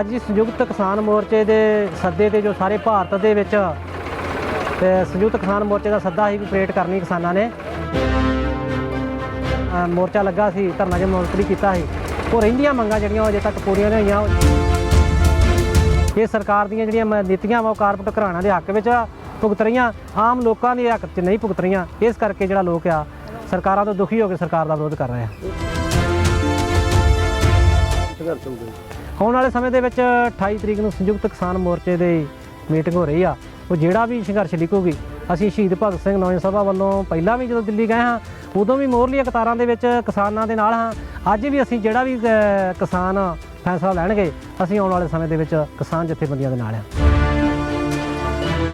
ਅੱਜ ਸੰਯੁਕਤ ਕਿਸਾਨ ਮੋਰਚੇ ਦੇ ਸੱਦੇ ਤੇ ਜੋ ਸਾਰੇ ਭਾਰਤ ਦੇ ਵਿੱਚ, ਤੇ ਸੰਯੁਕਤ ਕਿਸਾਨ ਮੋਰਚੇ ਦਾ ਸੱਦਾ ਸੀ ਵੀ ਪਰੇਡ ਕਰਨੀ ਕਿਸਾਨਾਂ ਨੇ। ਮੋਰਚਾ ਲੱਗਾ ਸੀ, ਧਰਨਾ ਜੋ ਮੁਲਤਵੀ ਕੀਤਾ ਸੀ, ਉਹ ਰਹਿੰਦੀਆਂ ਮੰਗਾਂ ਜਿਹੜੀਆਂ ਉਹ ਅਜੇ ਤੱਕ ਪੂਰੀਆਂ ਨਹੀਂ ਹੋਈਆਂ। ਇਹ ਸਰਕਾਰ ਦੀਆਂ ਜਿਹੜੀਆਂ ਮ- ਨੀਤੀਆਂ ਵਾ, ਉਹ ਕਾਰਪੋਰੇਟ ਘਰਾਣਿਆਂ ਦੇ ਹੱਕ ਵਿੱਚ ਭੁਗਤ ਰਹੀਆਂ। ਆਮ ਲੋਕਾਂ ਦੇ ਹੱਕ 'ਚ ਨਹੀਂ ਭੁਗਤ ਰਹੀਆਂ। ਇਸ ਕਰਕੇ ਜਿਹੜਾ ਲੋਕ ਆ, ਸਰਕਾਰਾਂ ਤੋਂ ਦੁਖੀ ਹੋ ਕੇ ਸਰਕਾਰ ਦਾ ਵਿਰੋਧ ਕਰ ਰਹੇ ਆ। ਆਉਣ ਵਾਲੇ ਸਮੇਂ ਦੇ ਵਿੱਚ 28 ਤਰੀਕ ਨੂੰ ਸੰਯੁਕਤ ਕਿਸਾਨ ਮੋਰਚੇ ਦੀ ਮੀਟਿੰਗ ਹੋ ਰਹੀ ਆ। ਉਹ ਜਿਹੜਾ ਵੀ ਸੰਘਰਸ਼ ਲਿਖੂਗੀ, ਅਸੀਂ ਸ਼ਹੀਦ ਭਗਤ ਸਿੰਘ ਨੌਜਵਾਨ ਸਭਾ ਵੱਲੋਂ ਪਹਿਲਾਂ ਵੀ ਜਦੋਂ ਦਿੱਲੀ ਗਏ ਹਾਂ, ਉਦੋਂ ਵੀ ਮੋਰਲੀਆਂ ਕਤਾਰਾਂ ਦੇ ਵਿੱਚ ਕਿਸਾਨਾਂ ਦੇ ਨਾਲ ਹਾਂ। ਅੱਜ ਵੀ ਅਸੀਂ ਜਿਹੜਾ ਵੀ ਕਿਸਾਨ ਫੈਸਲਾ ਲੈਣਗੇ, ਅਸੀਂ ਆਉਣ ਵਾਲੇ ਸਮੇਂ ਦੇ ਵਿੱਚ ਕਿਸਾਨ ਜਥੇਬੰਦੀਆਂ ਦੇ ਨਾਲ ਹਾਂ।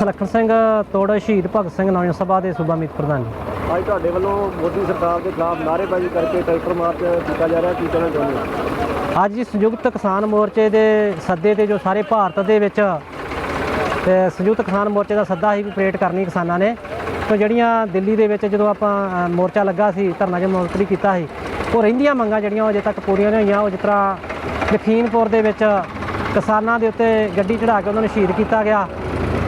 ਲਖਨ ਸਿੰਘ ਤੋੜ ਸ਼ਹੀਦ ਭਗਤ ਸਿੰਘ ਨੌਜਵਾਨ ਸਭਾ ਦੇ ਸੂਬਾ ਮੀਤ ਪ੍ਰਧਾਨ ਜੀ। ਅੱਜ ਤੁਹਾਡੇ ਵੱਲੋਂ ਮੋਦੀ ਸਰਕਾਰ ਦੇ ਖਿਲਾਫ ਨਾਅਰੇਬਾਜ਼ੀ ਕਰਕੇ ਟਰੈਕਟਰ ਮਾਰਚ ਕੀਤਾ ਜਾ ਰਿਹਾ, ਕੀ ਕਹਿਣਾ ਚਾਹੁੰਦੇ ਹੋ? ਅੱਜ ਇਸ ਸੰਯੁਕਤ ਕਿਸਾਨ ਮੋਰਚੇ ਦੇ ਸੱਦੇ ਤੇ ਜੋ ਸਾਰੇ ਭਾਰਤ ਦੇ ਵਿੱਚ, ਤੇ ਸੰਯੁਕਤ ਕਿਸਾਨ ਮੋਰਚੇ ਦਾ ਸੱਦਾ ਸੀ ਵੀ ਪਰੇਡ ਕਰਨੀ ਕਿਸਾਨਾਂ ਨੇ। ਤੋਂ ਜਿਹੜੀਆਂ ਦਿੱਲੀ ਦੇ ਵਿੱਚ ਜਦੋਂ ਆਪਾਂ ਮੋਰਚਾ ਲੱਗਾ ਸੀ, ਧਰਨਾ ਜੋ ਮੁਲਤਵੀ ਕੀਤਾ ਸੀ, ਉਹ ਰਹਿੰਦੀਆਂ ਮੰਗਾਂ ਜਿਹੜੀਆਂ ਉਹ ਅਜੇ ਤੱਕ ਪੂਰੀਆਂ ਨਹੀਂ ਹੋਈਆਂ। ਉਹ ਜਿਸ ਤਰ੍ਹਾਂ ਲਖੀਮਪੁਰ ਦੇ ਵਿੱਚ ਕਿਸਾਨਾਂ ਦੇ ਉੱਤੇ ਗੱਡੀ ਚੜਾ ਕੇ ਉਹਨਾਂ ਨੂੰ ਸ਼ਹੀਦ ਕੀਤਾ ਗਿਆ।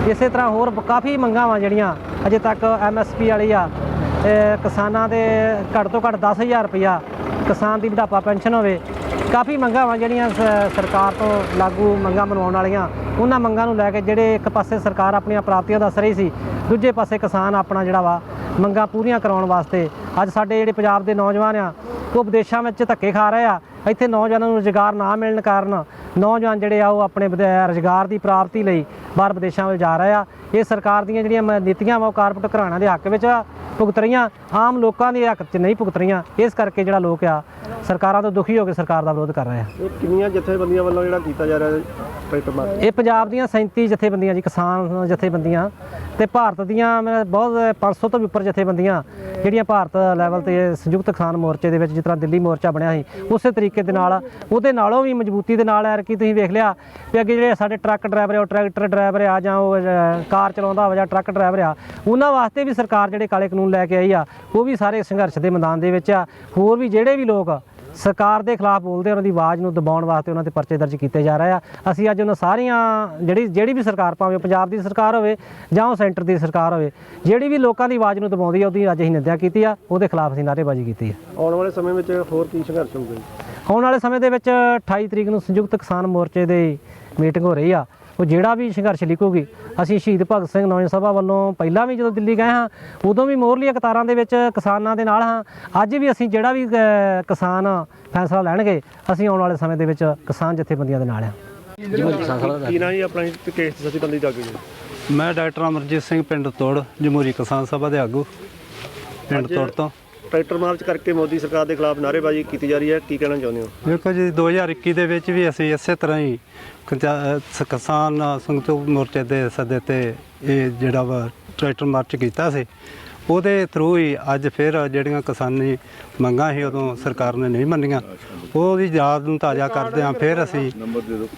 ਇਸੇ ਤਰ੍ਹਾਂ ਹੋਰ ਕਾਫੀ ਮੰਗਾਂ ਵਾ ਜਿਹੜੀਆਂ ਅਜੇ ਤੱਕ ਐਮਐਸਪੀ ਵਾਲੀ ਆ। ਕਿਸਾਨਾਂ ਦੇ ਘੱਟ ਤੋਂ ਘੱਟ 10000 ਰੁਪਇਆ ਕਿਸਾਨ ਦੀ ਬੁਢਾਪਾ ਪੈਨਸ਼ਨ ਹੋਵੇ, ਕਾਫੀ ਮੰਗਾਂ ਵਾ ਜਿਹੜੀਆਂ ਸ- ਸਰਕਾਰ ਤੋਂ ਲਾਗੂ ਮੰਗਾਂ ਮਨਵਾਉਣ ਵਾਲੀਆਂ, ਉਹਨਾਂ ਮੰਗਾਂ ਨੂੰ ਲੈ ਕੇ ਜਿਹੜੇ ਇੱਕ ਪਾਸੇ ਸਰਕਾਰ ਆਪਣੀਆਂ ਪ੍ਰਾਪਤੀਆਂ ਦੱਸ ਰਹੀ ਸੀ, ਦੂਜੇ ਪਾਸੇ ਕਿਸਾਨ ਆਪਣਾ ਜਿਹੜਾ ਵਾ, ਮੰਗਾਂ ਪੂਰੀਆਂ ਕਰਾਉਣ ਵਾਸਤੇ, ਅੱਜ ਸਾਡੇ ਜਿਹੜੇ ਪੰਜਾਬ ਦੇ ਨੌਜਵਾਨ ਆ, ਉਹ ਵਿਦੇਸ਼ਾਂ ਵਿੱਚ ਧੱਕੇ ਖਾ ਰਹੇ ਆ, ਇੱਥੇ ਨੌਜਵਾਨਾਂ ਨੂੰ ਰੁਜ਼ਗਾਰ ਨਾ ਮਿਲਣ ਕਾਰਨ, ਨੌਜਵਾਨ ਜਿਹੜੇ ਆ ਉਹ ਆਪਣੇ ਵਿਦੇ- ਰੁਜ਼ਗਾਰ ਦੀ ਪ੍ਰਾਪਤੀ ਲਈ ਬਾਹਰ ਵਿਦੇਸ਼ਾਂ ਵੱਲ ਜਾ ਰਹੇ ਆ, ਇਹ ਸਰਕਾਰ ਦੀਆਂ ਜਿਹੜੀਆਂ ਮ- ਨੀਤੀਆਂ ਵਾ ਉਹ ਕਾਰਪੋਰੇਟ ਘਰਾਣਿਆਂ ਦੇ ਹੱਕ ਵਿੱਚ ਭੁਗਤ ਰਹੀਆਂ, ਆਮ ਲੋਕਾਂ ਦੇ ਹੱਕ 'ਚ ਨਹੀਂ ਭੁਗਤ ਰਹੀਆਂ। ਇਸ ਕਰਕੇ ਜਿਹੜਾ ਲੋਕ ਆ ਸਰਕਾਰਾਂ ਤੋਂ ਦੁਖੀ ਹੋ ਕੇ ਸਰਕਾਰ ਦਾ ਵਿਰੋਧ ਕਰ ਰਹੇ ਆ ਇਹ ਕਿੰਨੀਆਂ ਜਥੇਬੰਦੀਆਂ ਵੱਲੋਂ ਜਿਹੜਾ ਕੀਤਾ ਜਾ ਰਿਹਾ ਟਰੈਕਟਰ ਮਾਰਚ? ਇਹ ਪੰਜਾਬ ਦੀਆਂ 37 ਜਥੇਬੰਦੀਆਂ ਜੀ ਕਿਸਾਨ ਜਥੇਬੰਦੀਆਂ ਤੇ ਭਾਰਤ ਦੀਆਂ ਮੈਂ ਬਹੁਤ 500 ਤੋਂ ਵੀ ਉੱਪਰ ਜਥੇਬੰਦੀਆਂ ਜਿਹੜੀਆਂ ਭਾਰਤ ਲੈਵਲ ਤੇ ਸੰਯੁਕਤ ਕਿਸਾਨ ਮੋਰਚੇ ਦੇ ਵਿੱਚ ਜਿਸ ਤਰ੍ਹਾਂ ਦਿੱਲੀ ਮੋਰਚਾ ਬਣਿਆ ਸੀ ਉਸੇ ਤਰੀਕੇ ਦੇ ਨਾਲ ਉਹਦੇ ਨਾਲੋਂ ਵੀ ਮਜ਼ਬੂਤੀ ਦੇ ਨਾਲ ਐਰ ਕੀ ਤੁਸੀਂ ਵੇਖ ਲਿਆ ਵੀ ਅੱਗੇ ਜਿਹੜੇ ਸਾਡੇ ਟਰੱਕ ਡਰਾਈਵਰ ਆ ਟਰੈਕਟਰ ਡਰਾਈਵਰ ਆ ਜਾਂ ਉਹ ਕਾਰ ਚਲਾਉਂਦਾ ਹੋਵੇ ਜਾਂ ਟਰੱਕ ਡਰਾਈਵਰ ਆ ਉਹਨਾਂ ਵਾਸਤੇ ਵੀ ਸਰਕਾਰ ਜਿਹੜੇ ਕਾਲੇ ਕਾਨੂੰਨ ਲੈ ਕੇ ਆਈ ਆ ਉਹ ਵੀ ਸਾਰੇ ਸੰਘਰਸ਼ ਦੇ ਮੈਦਾਨ ਦੇ ਵਿੱਚ ਆ। ਹੋਰ ਵੀ ਜਿਹੜੇ ਵੀ ਲੋਕ ਸਰਕਾਰ ਦੇ ਖਿਲਾਫ ਬੋਲਦੇ ਉਹਨਾਂ ਦੀ ਆਵਾਜ਼ ਨੂੰ ਦਬਾਉਣ ਵਾਸਤੇ ਉਹਨਾਂ ਤੇ ਪਰਚੇ ਦਰਜ ਕੀਤੇ ਜਾ ਰਹੇ ਆ। ਅਸੀਂ ਅੱਜ ਉਹਨਾਂ ਸਾਰੀਆਂ ਜਿਹੜੀ ਜਿਹੜੀ ਵੀ ਸਰਕਾਰ ਭਾਵੇਂ ਪੰਜਾਬ ਦੀ ਸਰਕਾਰ ਹੋਵੇ ਜਾਂ ਉਹ ਸੈਂਟਰ ਦੀ ਸਰਕਾਰ ਹੋਵੇ ਜਿਹੜੀ ਵੀ ਲੋਕਾਂ ਦੀ ਆਵਾਜ਼ ਨੂੰ ਦਬਾਉਂਦੀ ਆ ਉਹਦੀ ਅੱਜ ਅਸੀਂ ਨਿੰਦਿਆ ਕੀਤੀ ਆ ਉਹਦੇ ਖਿਲਾਫ ਅਸੀਂ ਨਾਅਰੇਬਾਜ਼ੀ ਕੀਤੀ ਆ। ਆਉਣ ਵਾਲੇ ਸਮੇਂ ਵਿੱਚ ਹੋਰ ਕੀ ਸੰਘਰਸ਼ ਹੋਊਗਾ ਆਉਣ ਵਾਲੇ ਸਮੇਂ ਦੇ ਵਿੱਚ 28 ਤਰੀਕ ਨੂੰ ਸੰਯੁਕਤ ਕਿਸਾਨ ਮੋਰਚੇ ਦੀ ਮੀਟਿੰਗ ਹੋ ਰਹੀ ਆ। ਉਹ ਜਿਹੜਾ ਵੀ ਸੰਘਰਸ਼ ਲਿਖੂਗੀ ਅਸੀਂ ਸ਼ਹੀਦ ਭਗਤ ਸਿੰਘ ਨੌਜਵਾਨ ਸਭਾ ਵੱਲੋਂ ਪਹਿਲਾਂ ਵੀ ਜਦੋਂ ਦਿੱਲੀ ਗਏ ਹਾਂ ਉਦੋਂ ਵੀ ਮੋਰਲੀਆਂ ਕਤਾਰਾਂ ਦੇ ਵਿੱਚ ਕਿਸਾਨਾਂ ਦੇ ਨਾਲ ਹਾਂ। ਅੱਜ ਵੀ ਅਸੀਂ ਜਿਹੜਾ ਵੀ ਕਿਸਾਨ ਫੈਸਲਾ ਲੈਣਗੇ ਅਸੀਂ ਆਉਣ ਵਾਲੇ ਸਮੇਂ ਦੇ ਵਿੱਚ ਕਿਸਾਨ ਜਥੇਬੰਦੀਆਂ ਦੇ ਨਾਲ ਹਾਂ। ਕੀ ਨਾ ਜੀ ਆਪਣਾ ਜੀ? ਕੇਸ ਜਥੇਬੰਦੀ ਦਾ ਅੱਗੇ ਮੈਂ ਡਾਕਟਰ ਅਮਰਜੀਤ ਸਿੰਘ ਪਿੰਡ ਤੋੜ ਜਮਹੂਰੀ ਕਿਸਾਨ ਸਭਾ ਦੇ ਆਗੂ ਪਿੰਡ ਤੋੜ ਤੋਂ। ਟਰੈਕਟਰ ਮਾਰਚ ਕਰਕੇ ਮੋਦੀ ਸਰਕਾਰ ਦੇ ਖਿਲਾਫ ਨਾਅਰੇਬਾਜ਼ੀ ਕੀਤੀ ਜਾ ਰਹੀ ਹੈ ਕੀ ਕਹਿਣਾ ਚਾਹੁੰਦੇ ਹੋ? ਦੇਖੋ ਜੀ 2021 ਦੇ ਵਿੱਚ ਵੀ ਅਸੀਂ ਇਸੇ ਤਰ੍ਹਾਂ ਹੀ ਕੰਜਾ- ਕਿਸਾਨ ਸੰਯੁਕਤ ਮੋਰਚੇ ਦੇ ਸੱਦੇ ਤੇ ਇਹ ਜਿਹੜਾ ਵਾ ਟਰੈਕਟਰ ਮਾਰਚ ਕੀਤਾ ਸੀ ਉਹਦੇ ਥਰੂ ਹੀ ਅੱਜ ਫਿਰ ਜਿਹੜੀਆਂ ਕਿਸਾਨੀ ਮੰਗਾਂ ਸੀ ਉਦੋਂ ਸਰਕਾਰ ਨੇ ਨਹੀਂ ਮੰਨੀਆਂ। ਉਹਦੀ ਯਾਦ ਨੂੰ ਤਾਜ਼ਾ ਕਰਦੇ ਹਾਂ ਫਿਰ ਅਸੀਂ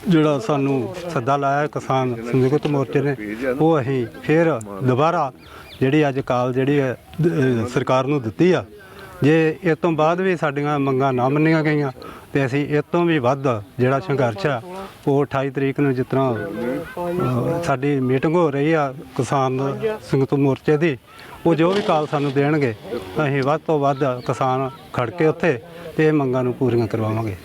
ਜਿਹੜਾ ਸਾਨੂੰ ਸੱਦਾ ਲਾਇਆ ਕਿਸਾਨ ਸੰਯੁਕਤ ਮੋਰਚੇ ਨੇ ਉਹ ਅਸੀਂ ਫਿਰ ਦੁਬਾਰਾ ਜਿਹੜੀ ਅੱਜ ਕਾਲ ਜਿਹੜੀ ਹੈ, ਦ- ਅਹ ਸਰਕਾਰ ਨੂੰ ਦਿੱਤੀ ਆ ਜੇ ਇਸ ਤੋਂ ਬਾਅਦ ਵੀ ਸਾਡੀਆਂ ਮੰਗਾਂ ਨਾ ਮੰਨੀਆਂ ਗਈਆਂ, ਤੇ ਅਸੀਂ ਇਸ ਤੋਂ ਵੀ ਵੱਧ ਜਿਹੜਾ ਸੰਘਰਸ਼ ਆ, ਉਹ 28 ਤਰੀਕ ਨੂੰ ਜਿਸ ਤਰ੍ਹਾਂ ਸਾਡੀ ਮੀਟਿੰਗ ਹੋ ਰਹੀ ਆ ਕਿਸਾਨ ਸੰਯੁਕਤ ਮੋਰਚੇ ਦੀ, ਉਹ ਜੋ ਵੀ ਕਾਲ ਸਾਨੂੰ ਦੇਣਗੇ, ਅਸੀਂ ਵੱਧ ਤੋਂ ਵੱਧ ਕਿਸਾਨ ਖੜ ਕੇ ਉੱਥੇ ਤੇ ਇਹ ਮੰਗਾਂ ਨੂੰ ਪੂਰੀਆਂ ਕਰਵਾਵਾਂਗੇ।